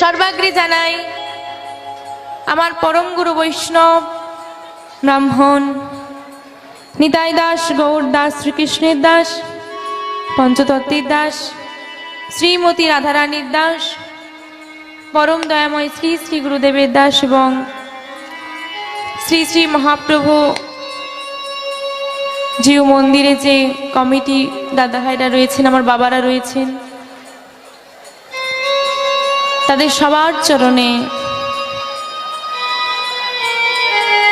সর্বাগ্রে জানাই আমার পরম গুরু বৈষ্ণব ব্রাহ্মণ, নিতাই দাস, গৌর দাস, শ্রীকৃষ্ণের দাস, পঞ্চতত্ত্বের দাস, শ্রীমতী রাধারানীর দাস, পরম দয়াময় শ্রী শ্রী গুরুদেবের দাস এবং শ্রী শ্রী মহাপ্রভু জিও মন্দিরে যে কমিটি দাদা ভাইরা রয়েছেন, আমার বাবারা রয়েছেন তাদের সবার চরণে।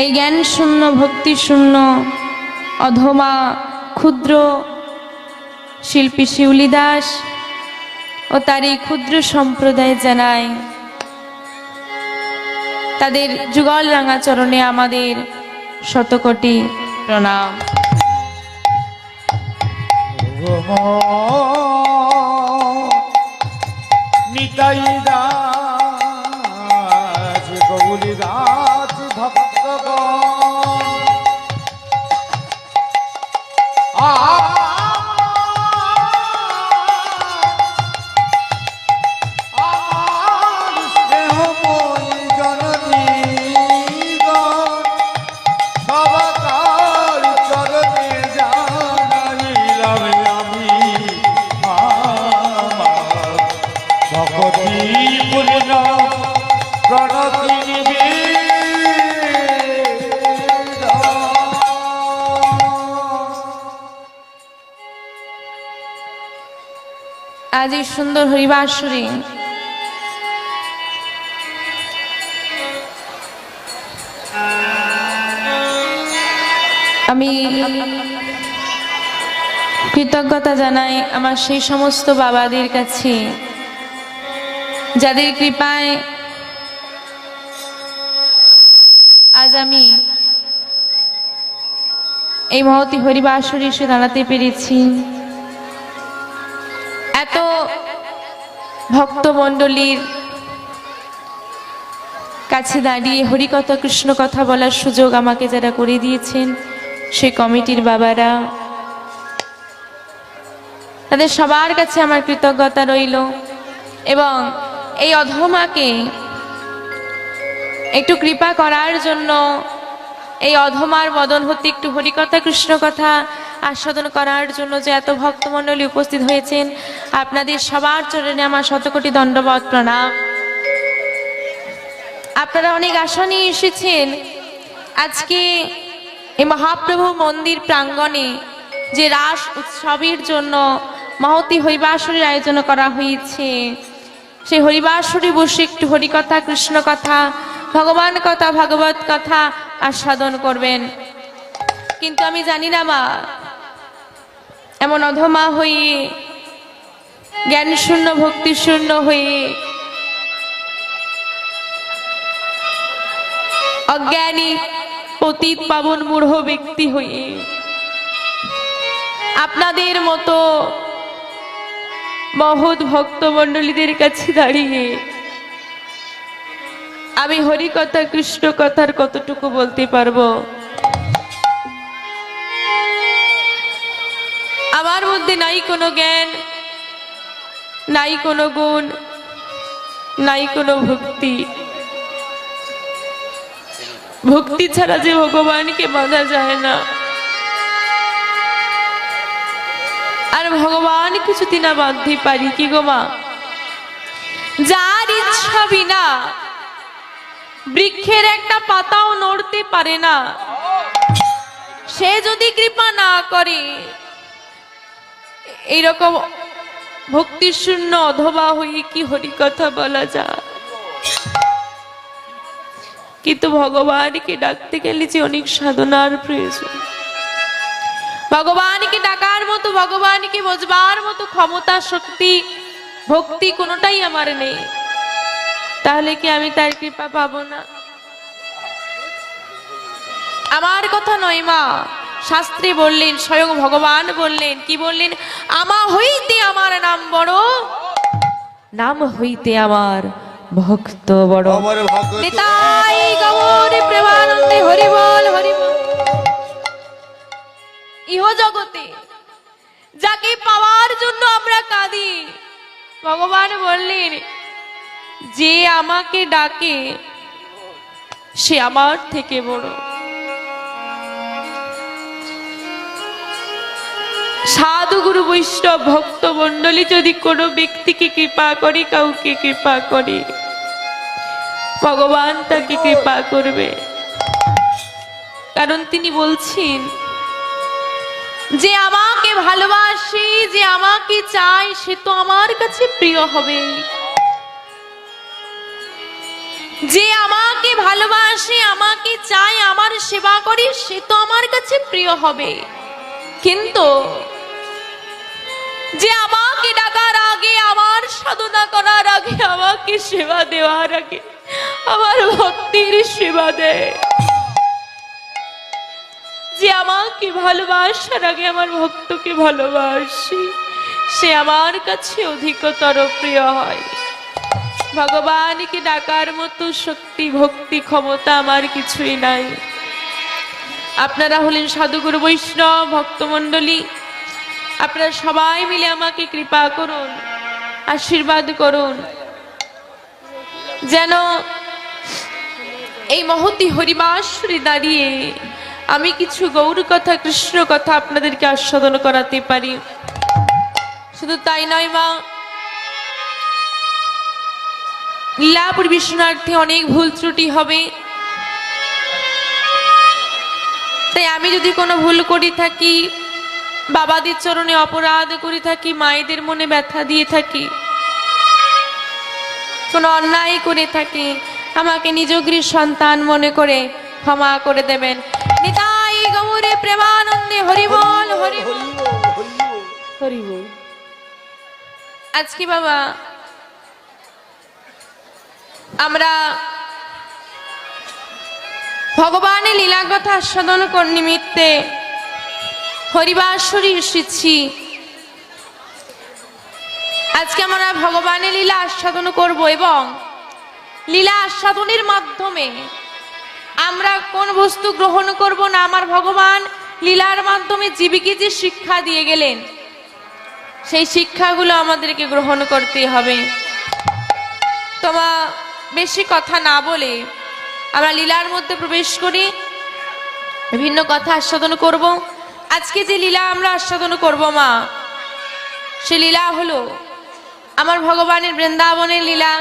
এই জ্ঞান শূন্য, ভক্তি শূন্য, অধমা, ক্ষুদ্র শিল্পী শিউলি দাস ও তার এই ক্ষুদ্র সম্প্রদায় জানায় তাদের যুগল রাঙা চরণে আমাদের শতকোটি প্রণাম। নিতাই দাস গৌরী দাস ভক্ত আমার এই সুন্দর হরিবাসরে। আমি কৃতজ্ঞতা জানাই আমার সেই সমস্ত বাবাদের কাছে, যাদের কৃপায় আজ আমি এই মহতি হরিবাসরে এসে দাঁড়াতে পেরেছি। এত ভক্তমণ্ডলীর কাছে দাঁড়িয়ে হরিকথা কৃষ্ণ কথা বলার সুযোগ আমাকে যারা করে দিয়েছেন সেই কমিটির বাবারা, তাদের সবার কাছে আমার কৃতজ্ঞতা রইল এবং এই অধমাকে একটু কৃপা করার জন্য, এই অধমার বদন হতে একটু হরিকথা কৃষ্ণ কথা আস্বাদন করার জন্য যে এত ভক্তমণ্ডলী উপস্থিত হয়েছেন, আপনাদের সবার চরণে আমার শতকোটি দণ্ডবত প্রণাম। আপনারা অনেক আশা নিয়ে এসেছেন। আজকে এই মহাপ্রভু মন্দির প্রাঙ্গণে যে রাস উৎসবের জন্য মহতি হরিবাসরের আয়োজন করা হয়েছে, সেই হরিবাসরে বসে একটু হরিকথা, কৃষ্ণ কথা, ভগবান কথা, ভাগবত কথা আস্বাদন করবেন। কিন্তু আমি জানি না মা এমন অধমা হয়ে জ্ঞান শূন্য ভক্তি শূন্য হয়ে, অজ্ঞানী পতিত পাবন মূঢ় ব্যক্তি হয়ে, আপনাদের মতো মহৎ ভক্তমণ্ডলীদের কাছে দাঁড়িয়ে, আমি হরি কথা কৃষ্ণ কথার কতটুকু বলতে পারব? মধ্যে নাই কোনো জ্ঞান, নাই কোনো গুণ, নাই কোনো ভক্তি। ভক্তি ছাড়া যে ভগবানকে বাঁধা যায় না। আর ভগবান কিছুদিন না বাঁধতে পারি কি গো মা? যার ইচ্ছা বিনা বৃক্ষের একটা পাতাও নড়তে পারে না। সে যদি কৃপা না করে এইরকম ভক্তির শূন্য অধবা হয়ে কি হরি কথা বলা যায়? কিন্তু ভগবানকে ডাকতে গেলে যে অনেক সাধনার প্রয়োজন। ভগবানকে ডাকার মতো, ভগবানকে বোঝবার মতো ক্ষমতা, শক্তি, ভক্তি কোনোটাই আমার নেই। তাহলে কি আমি তার কৃপা পাবো না? আমার কথা নয় মা। শাস্ত্রে বললেন স্বয়ং ভগবান বললেন কি বললেন? আমা হইতে আমার নাম বড় নাম হইতে আমার ভক্ত বড়। নিতাই গৌরে প্রেমানন্দে হরি বল ইহ জগতে যাকে পাওয়ার জন্য আমরা কাঁদি ভগবান বললেন যে আমাকে ডাকে সে আমার থেকে বড়। সাধু গুরু বৈষ্ণব ভক্ত মন্ডলী যদি কোনো ব্যক্তিকে কৃপা করে, কাউকে কৃপা করে। ভগবান তাকে কৃপা করবে। কারণ তিনি বলছেন, যে আমাকে ভালোবাসে, যে আমাকে চায়, সে তো আমার কাছে প্রিয় হবে। যে আমাকে ভালোবাসে, আমাকে চায়, আমার সেবা করে, সে তো আমার কাছে প্রিয় হবে। কিন্তু যে আমাকে ডাকার আগে, আমার সাধনা করার আগে, আমাকে সেবা দেওয়ার আগে, আমার ভক্তির সেবা দেয় যে আমাকে ভালোবাসার আগে, আমার ভক্তকে ভালোবাসি, সে আমার কাছে অধিকতর প্রিয় হয়। ভগবানকে ডাকার মতো শক্তি, ভক্তি, ক্ষমতা আমার কিছুই নাই। আপনারা হলেন সাধুগুরু বৈষ্ণব ভক্তমণ্ডলী। আপনারা সবাই মিলে আমাকে কৃপা করুন, আশীর্বাদ করুন। যেন এই মহতি হরিবাসরে দাঁড়িয়ে আমি কিছু গৌর কথা, কৃষ্ণ কথা আপনাদেরকে আস্বাদন করাতে পারি। শুধু তাই নয় মা, লীলা পরিবেশনার্থে অনেক ভুল ত্রুটি হবে। তাই আমি যদি কোনো ভুল করি থাকি বাবাদের চরণে অপরাধ করে থাকি মায়েদের মনে ব্যথা দিয়ে থাকি। কোনো অন্যায় করে থাকি আমাকে নিজগৃহ সন্তান মনে করে ক্ষমা করে দেবেন। নিতাই গৌরে প্রেমানন্দে হরিবল হরিবল। আজকে বাবা আমরা ভগবানের লীলাকথা আস্বাদন কর নিমিত্তে হরিবাসরী এসেছি আজকে আমরা ভগবানের লীলা আস্বাদন করব এবং লীলা আস্বাদনের মাধ্যমে আমরা কোন বস্তু গ্রহণ করব না, আমার ভগবান লীলার মাধ্যমে জীবিকে যে শিক্ষা দিয়ে গেলেন, সেই শিক্ষাগুলো আমাদেরকে গ্রহণ করতে হবে। তোমা বেশি কথা না বলে আমরা লীলার মধ্যে প্রবেশ করি বিভিন্ন কথা আস্বাদন করব। আজকে যে লীলা আমরা আস্বাদন করব, মা, সে লীলা হলো আমার ভগবানের বৃন্দাবনের লীলা,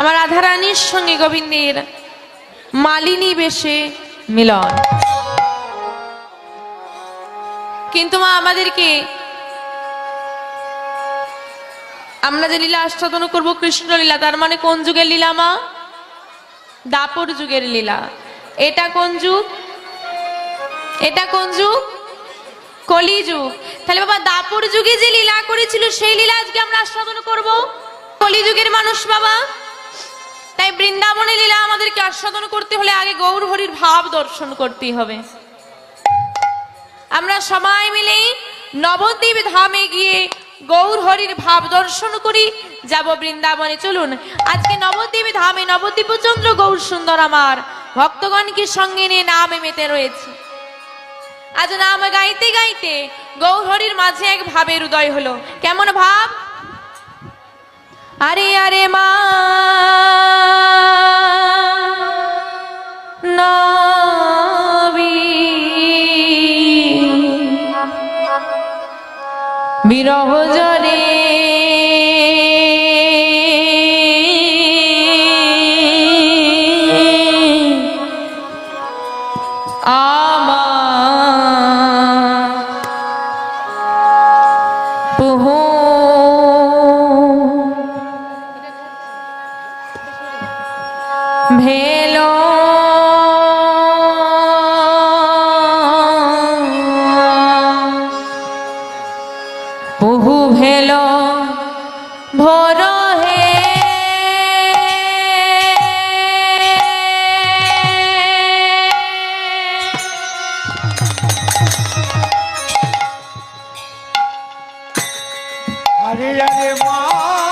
আমার রাধারানীর সঙ্গে গোবিন্দের মালিনী বেশে মিলন। কিন্তু মা, আমাদেরকে আমরা যে লীলা আস্বাদন করব, কৃষ্ণ লীলা, তার মানে কোন যুগের লীলা, মা? দাপর যুগের লীলা। এটা কোন যুগ? এটা কোন যুগ? কলি যুগ। তাহলে বাবা, দাপর যুগে যে লীলা করেছিল, সেই লীলা আজকে আমরা আস্বাদন করব। কলি যুগের মানুষ বাবা। তাই বৃন্দাবনের লীলা আমাদেরকে আস্বাদন করতে হলে আগে গৌর হরির ভাব দর্শন করতে হবে। আমরা সবাই মিলে নবদ্বীপ ধামে গিয়ে গৌর হরির ভাব দর্শন করি, যাব বৃন্দাবনে। চলুন, আজকে নবদ্বীপ ধামে নবদ্বীপচন্দ্র গৌর সুন্দর আমার ভক্তগণকে সঙ্গে নিয়ে নামে মেতে রয়েছে। আজ নাম গাইতে গাইতে গৌহরীর মাঝে এক ভাবের উদয় হলো। কেমন ভাব? আরে আরে মা। বিরহ জরে আরে মা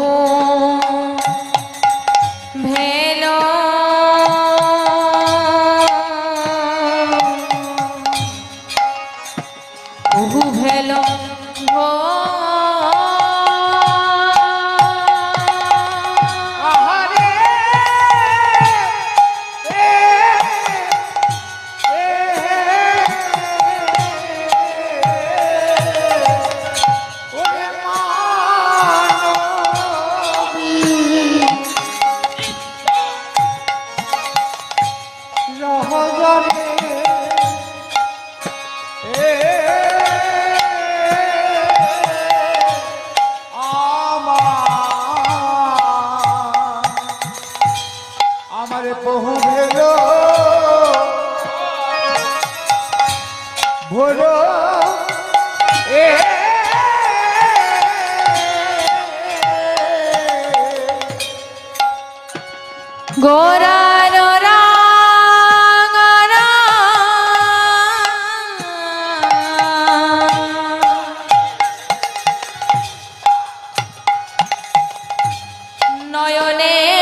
Oh. নয়নে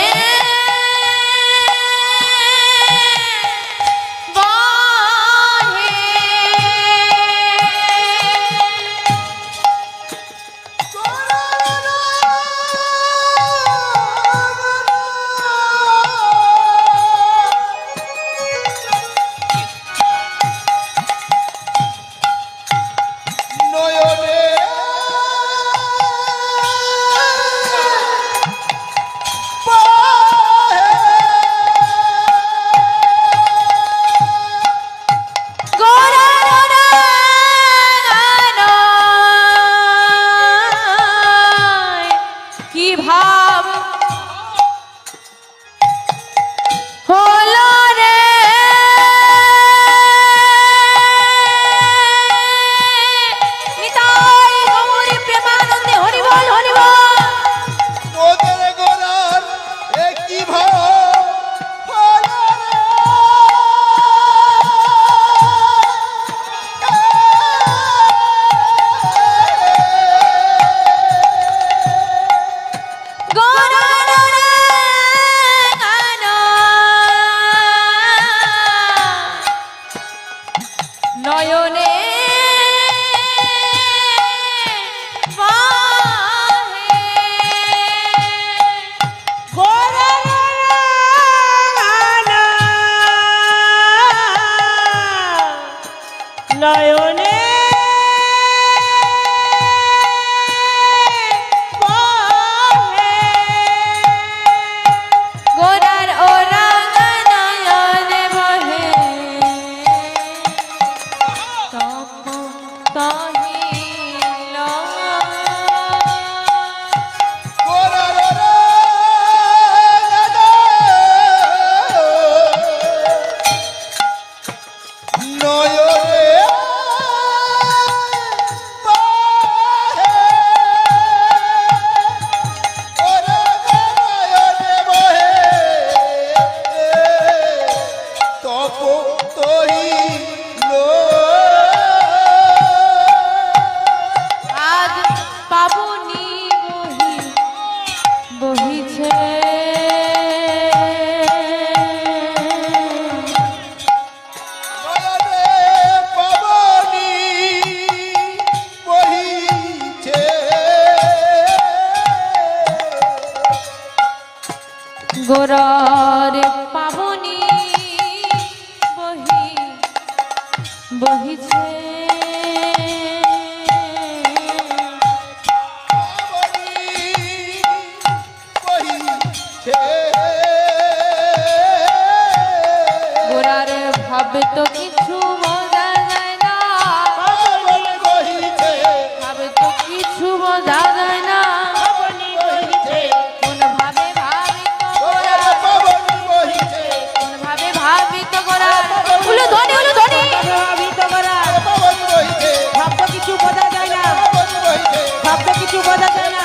বোঝা যায় না।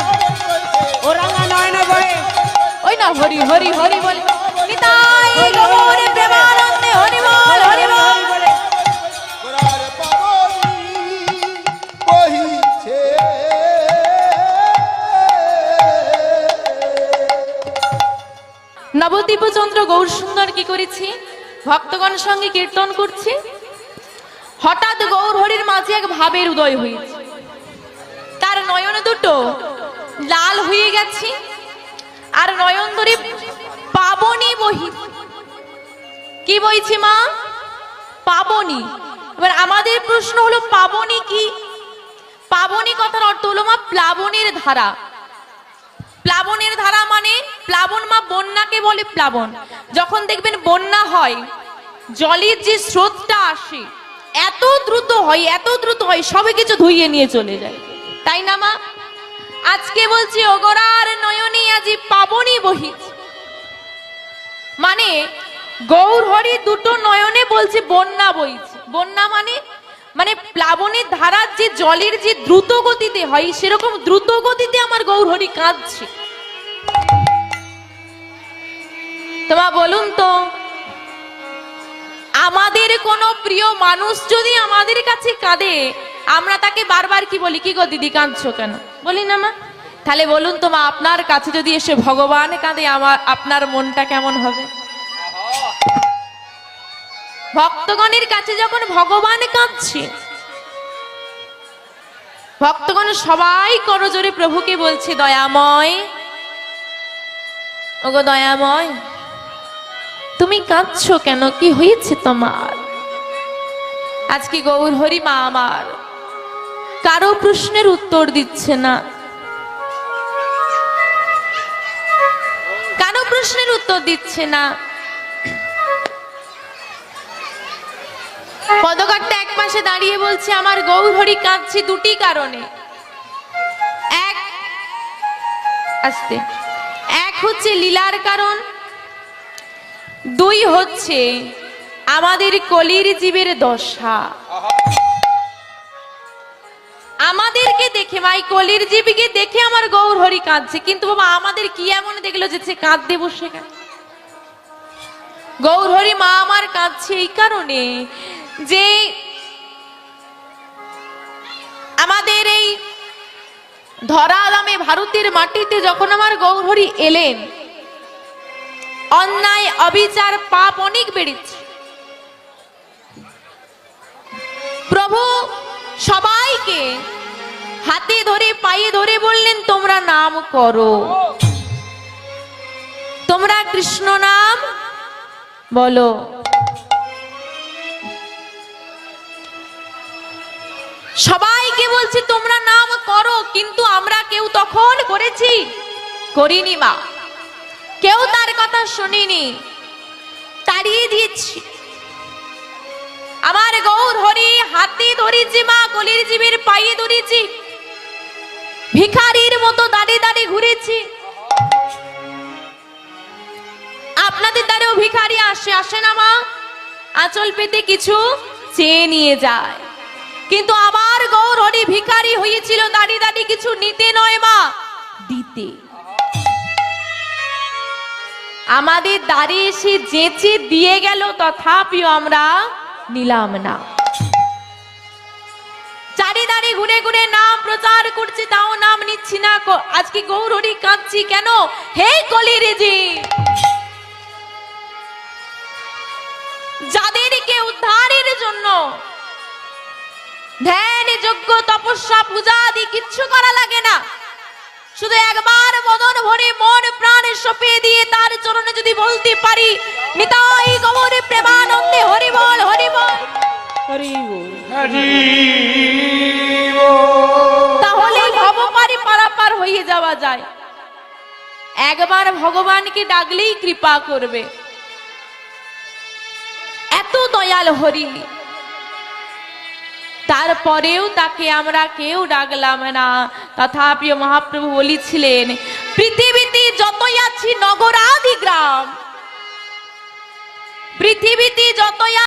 ও রাঙা নয় না বয়ে ওই না, হরি হরি হরি বলে। নিতাই হরি বল হরি বল। বলে গৌর সুন্দর কি করেছি? ভক্তগণ সঙ্গে কীর্তন করছি। হঠাৎ গৌর হরির মাঝে এক ভাবের উদয় হয়েছে। তার নয়ন দুটো। লাল হয়ে গেছে, আর নয়ন ধরে পাবনি বহি। কি বইছে মা? পাবনি। এবার আমাদের প্রশ্ন হলো, পাবনি কি? পাবনি কথার অর্থ হলো মা, প্লাবনের ধারা। প্লাবনের ধারা মানে প্লাবন মা বন্যাকে বলে প্লাবন। যখন দেখবেন বন্যা হয়, জলের যে স্রোতটা আসে, এত দ্রুত হয়, এত দ্রুত হয়, সবে কিছু ধুইয়ে নিয়ে চলে যায়। তাই না, মা? আজকে বলছি ওগরার নয়নী আজি পাবনি বহিছে মানে গৌর হরি দুটো নয়নে বলছে বন্যা বইছে বন্যা মানে? মানে প্লাবনের ধারার যে জলের যে দ্রুত গতিতে হয়, সেরকম দ্রুত গতিতে আমার গৌর হরি কাঁদছে তোমা বলুন তো, আমাদের কোনো প্রিয় মানুষ যদি আমাদের কাছে কাঁদে আমরা তাকে বারবার কি বলি? কি গো দিদি, কাঁদছো কেন? বলি না মা। তাহলে বলুন তো মা, আপনার কাছে যদি এসে ভগবান কাঁদে, আমার, আপনার মনটা কেমন হবে? ভক্তগণের কাছে যখন ভগবান কাঁদছে, ভক্তগণ সবাই করজোরে প্রভুকে বলছে, দয়াময়। ওগো দয়াময়, তুমি কাঁদছো কেন? কি হয়েছে তোমার? আজকে গৌর হরি মা আমার। কারও প্রশ্নের উত্তর দিচ্ছে না। কারও প্রশ্নের উত্তর দিচ্ছে না। পদকারটা এক পাশে দাঁড়িয়ে বলছে, আমার গৌর হরি কাঁদছে দুটি কারণে। এক আস্তে, এক হচ্ছে লীলার কারণ, দুই হচ্ছে আমাদের কলির জীবের দশা। আমাদেরকে দেখে, ভাই, কলির জীবীকে দেখে আমার গৌর হরি কাঁদছে। কিন্তু বাবা, আমাদের কি এমন দেখল যে সে কাঁদতে বসে গেল? গৌর হরি, মা আমার কাঁদছে এই কারণে যে আমাদের এই ধরাধামে ভারতের মাটিতে যখন আমার গৌর হরি এলেন, অন্যায়, অবিচার, পাপ অনেক বেড়েছে। প্রভু, সবাইকে পায়ে ধরে বললেন, তোমরা নাম করো। তোমরা কৃষ্ণ নাম? বলো। সবাইকে বলছি, তোমরা নাম করো, কিন্তু আমরা কেউ তখন করেছি, করিনি মা। কেউ তার কথা শুনিনি। তাড়িয়ে দিয়েছি। আমার গৌর হরি হাতে ধরেছি মা কলির জীবের পায়ে ধরেছি। ভিখারির মতো দাঁড়িয়ে দাঁড়িয়ে ঘুরেছি। আপনাদের দ্বারেও ভিখারি আসে আসে না মা। আঁচল পেতে কিছু চেয়ে নিয়ে যায়। কিন্তু আমার গৌর হরি ভিখারি হয়েছিল, দাঁড়িয়ে দাঁড়িয়ে কিছু নিতে নয় মা, দিতে। আমাদের দাঁড়িয়ে এসে যেচে দিয়ে গেল, তথাপিও আমরা নিলাম না। চারি দাঁড়িয়ে ঘুরে ঘুরে নাম প্রচার করছি, তাও নাম নিচ্ছি না আজকে গৌরী কাঁদছি কেন? হে কলির জি যাদেরকে উদ্ধারের জন্য ধ্যান, যজ্ঞ, তপস্যা, পূজা আদি কিচ্ছু করা লাগে না। শুধু একবার মদন ভরে মন প্রাণ সপে দিয়ে তার চরণে যদি বলতে পারি, নিতাই গমরে প্রেমানন্দে হরি বল হরি তাহলে ভবপারি পারাপার হয়ে যাওয়া যায়। একবার ভগবানকে ডাকলেই কৃপা করবে। এত দয়াল হরি। তারপরেও তাকে আমরা কেউ ডাকলাম না। তথাপি মহাপ্রভু বলেছিলেন, পৃথিবীতে যতই আছি নগরাদি গ্রাম। পৃথিবীতে যতই